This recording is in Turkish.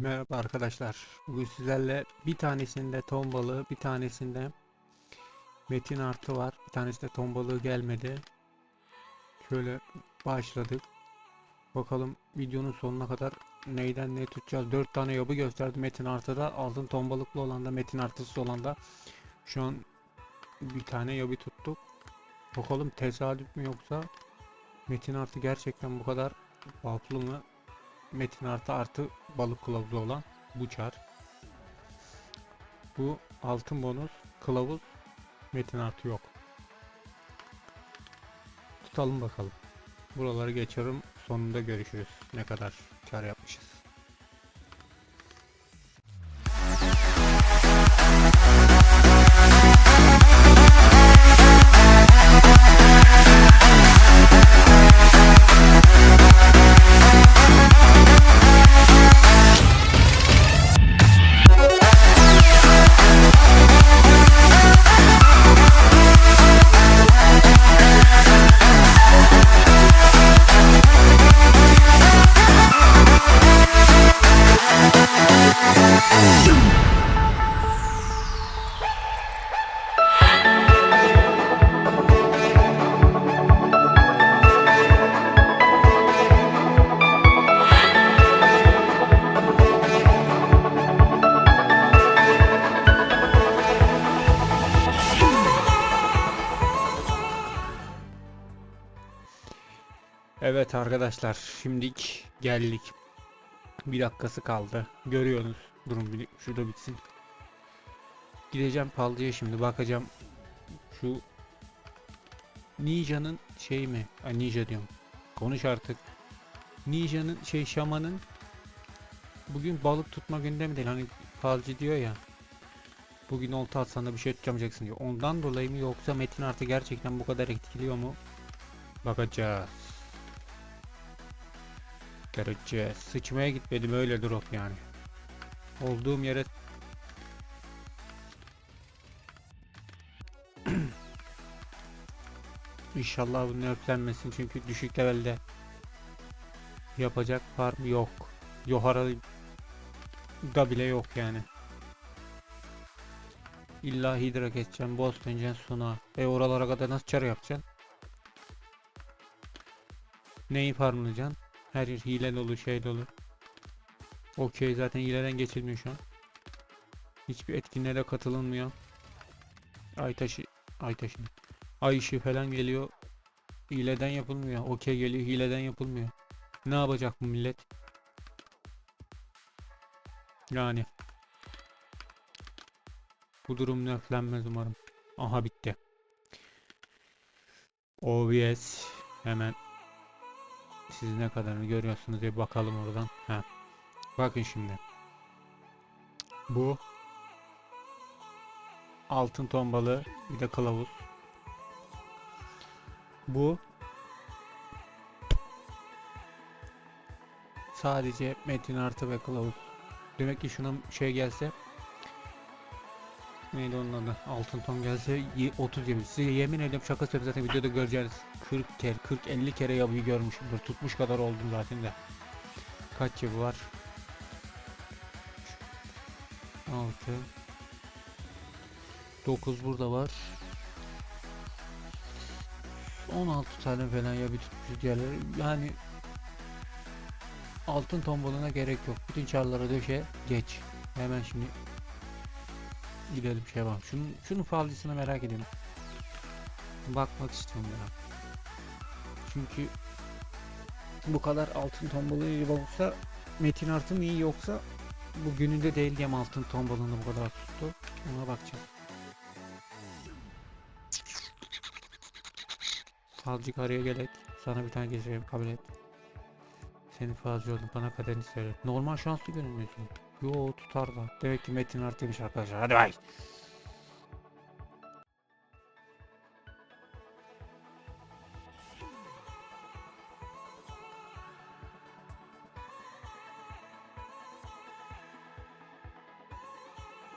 Merhaba arkadaşlar. Bugün sizlerle bir tanesinde ton balığı, bir tanesinde metin artı var. Bir tanesinde ton balığı gelmedi. Şöyle başladık. Bakalım videonun sonuna kadar neyden ne tutacağız. 4 tane yobu gösterdi metin artıda. Altın ton balıklı olan da metin artısız olan da şu an bir tane yobi tuttuk. Bakalım tesadüf mü yoksa metin artı gerçekten bu kadar buff'lı mı? Metin artı artı balık kılavuzu olan bu çar. Bu altın bonus kılavuz metin artı yok. Tutalım bakalım. Buraları geçiyorum. Sonunda görüşürüz. Ne kadar kar yapmışız. Evet arkadaşlar şimdilik geldik. Bir dakikası kaldı. Görüyorsunuz. Durun bir şurada bitsin. Gideceğim palcıya şimdi bakacağım. Şu Ninja'nın şey mi? Ay Ninja diyorum. Konuş artık. Ninja'nın şey şamanın bugün balık tutma gündemi değil. Hani falcı diyor ya. Bugün olta atsan da bir şey tutamayacaksın diyor. Ondan dolayı mı yoksa Metin artı gerçekten bu kadar etkiliyor mu? Bakacağız. Göreceğiz. Sıçmaya gitmedim öyle drop yani. Olduğum yere İnşallah bu nerflenmesin çünkü düşük levelde yapacak farm yok. Yohara da bile yok yani. İlla hidra geçeceksin, boss döneceksin sona. E oralara kadar nasıl çarı yapacaksın? Neyi farmlayacaksın? Her yer hile dolu şey dolu. Okey zaten hileden geçilmiyor şu an. Hiçbir etkinliğe katılınmıyor. Ay taşı, ay taşı. Ay ışığı falan geliyor. Hileden yapılmıyor. Okey geliyor hileden yapılmıyor. Ne yapacak bu millet? Yani. Bu durum neflenmez umarım. Aha bitti. OBS hemen siz ne kadarını görüyorsunuz diye bakalım oradan. Ha. Bakın şimdi. Bu altın ton balığı bir de kılavuz. Bu sadece metin artı ve kılavuz. Demek ki şuna şey gelse neydi onun adı? Altın ton gelse y- 30 yemin. Size yemin ediyorum şaka söylüyorum zaten videoda göreceğiniz 40 kere 40 50 kere yapıyı görmüşümdür. Tutmuş kadar oldum zaten de. Kaç yapı var? 6 9 burada var. 16 tane falan ya bir tutmuş diğerleri. Yani altın tombalına gerek yok. Bütün çarlara döşe geç. Hemen şimdi gidelim şey bak. Şunun şunun falcısını merak ediyorum. Bakmak istiyorum ya. Çünkü bu kadar altın tombalı iyi olsa Metin Artı mı iyi yoksa bu gününde değil diyem altın tombalını bu kadar tuttu. Ona bakacağım. Falcık araya gerek. Sana bir tane geçireyim kabul et. Seni falcı oldum bana kaderini söyle. Normal şanslı görünmüyorsun. Yo tutar da. Demek ki Metin Artı'ymış arkadaşlar. Hadi bay.